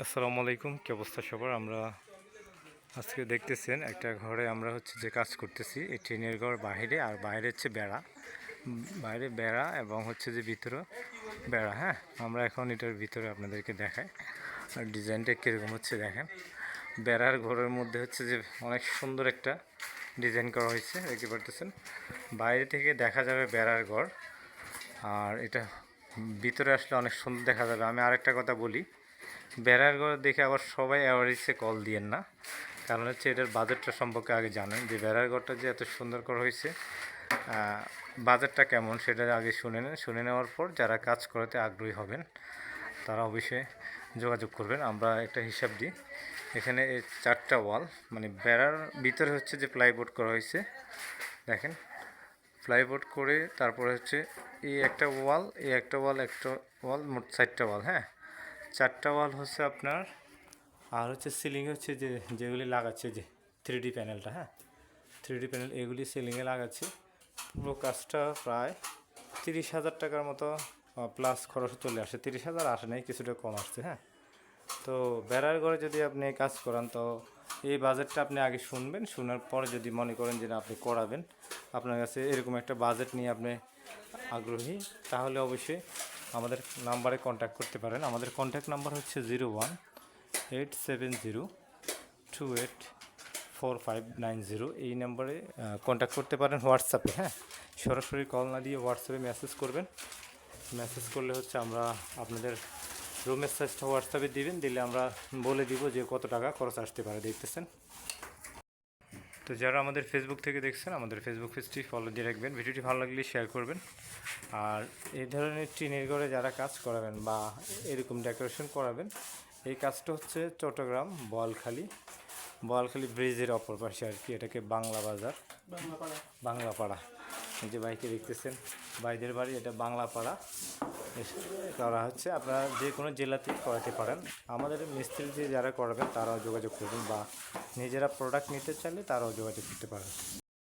আসসালামু আলাইকুম, কি অবস্থা সবার? আমরা আজকে দেখতেছেন একটা ঘরে আমরা হচ্ছে যে কাজ করতেছি, এই ট্রেনের ঘর বাইরে আর বাইরে হচ্ছে বেড়া। বাইরে বেড়া এবং হচ্ছে যে ভিতরে বেড়া হ্যাঁ? আমরা এখন এটার ভিতরে আপনাদেরকে দেখাই, আর ডিজাইনটা কীরকম হচ্ছে দেখেন। বেড়ার ঘরের মধ্যে হচ্ছে যে অনেক সুন্দর একটা ডিজাইন করা হয়েছে, দেখতে পারতেছেন। বাইরে থেকে দেখা যাবে বেড়ার ঘর, আর এটা ভিতরে আসলে অনেক সুন্দর দেখা যাবে। আমি আরেকটা কথা বলি বেড়ার ঘর দেখে আবার সবাই অ্যাভারেজে কল দিয়েন না। কারণ হচ্ছে এটার বাজেটটা সম্পর্কে আগে জানেন যে বেড়ার ঘরটা যে এত সুন্দর করা হয়েছে আহ, বাজেটটা কেমন সেটা আগে শুনে নেন। শুনে নেওয়ার পর যারা কাজ করাতে আগ্রহী হবেন তারা অবশ্যই যোগাযোগ করবেন। আমরা একটা হিসাব দিই। এখানে এই চারটা ওয়াল মানে বেড়ার ভিতরে হচ্ছে যে প্লাইবোর্ড করা হয়েছে দেখেন। প্লাইবোর্ড করে তারপরে হচ্ছে এই একটা ওয়াল এই একটা ওয়াল একটা ওয়াল মোট চারটা ওয়াল হ্যাঁ? চারটা ওয়াল হচ্ছে আপনার, আর হচ্ছে সিলিং হচ্ছে যে, যেগুলি লাগাচ্ছে যে থ্রি ডি প্যানেলটা হ্যাঁ? থ্রি ডি প্যানেল এগুলি সিলিংয়ে লাগাচ্ছে। পুরো কাজটা প্রায় তিরিশ হাজার টাকার মতো প্লাস খরচ চলে আসে। তিরিশ হাজার আসে নাই, কিছুটা কম আসছে হ্যাঁ? তো বেড়ার ঘরে যদি আপনি কাজ করান, তো এই বাজেটটা আপনি আগে শুনবেন। শোনার পরে যদি মনে করেন যে আপনি করাবেন, আপনার কাছে এরকম একটা বাজেট নিয়ে আপনি আগ্রহী, তাহলে অবশ্যই আমাদের নাম্বারে কন্ট্যাক্ট করতে পারেন। আমাদের কন্ট্যাক্ট নাম্বার হচ্ছে zero one eight seven zero two eight four five nine zero এই নাম্বারে কন্ট্যাক্ট করতে পারেন হোয়াটসঅ্যাপে হ্যাঁ? সরাসরি কল না দিয়ে হোয়াটসঅ্যাপে মেসেজ করবেন। মেসেজ করলে হচ্ছে আমরা আপনাদের রুমের সাইজটা হোয়াটসঅ্যাপে দিবেন। দিলে আমরা বলে দিব যে কত টাকা খরচ আসতে পারে, দেখতেছেন? তো যারা আমাদের ফেসবুক থেকে দেখছেন আমাদের ফেসবুক পেজটি ফলো দিয়ে রাখবেন। ভিডিওটি ভালো লাগলে শেয়ার করবেন। আর এই ধরনের টিনের ঘরে যারা কাজ করাবেন বা এরকম ডেকোরেশন করাবেন এই কাজটা হচ্ছে চট্টগ্রাম বোয়ালখালী বোয়ালখালী ব্রিজের অপর পাশে আর কি এটাকে বাংলা বাজার। বাংলাপাড়া। এই যে বাইকে দেখতেছেন বাইদের বাড়ি এটা বাংলাপাড়া। করা হচ্ছে আপনারা যে কোনো জেলাতেই করাতে পারেন। আমাদের মিস্ত্রি যে যারা করাবেন তারাও যোগাযোগ করবেন বা নিজেরা প্রোডাক্ট নিতে চাইলে তারাও যোগাযোগ করতে পারেন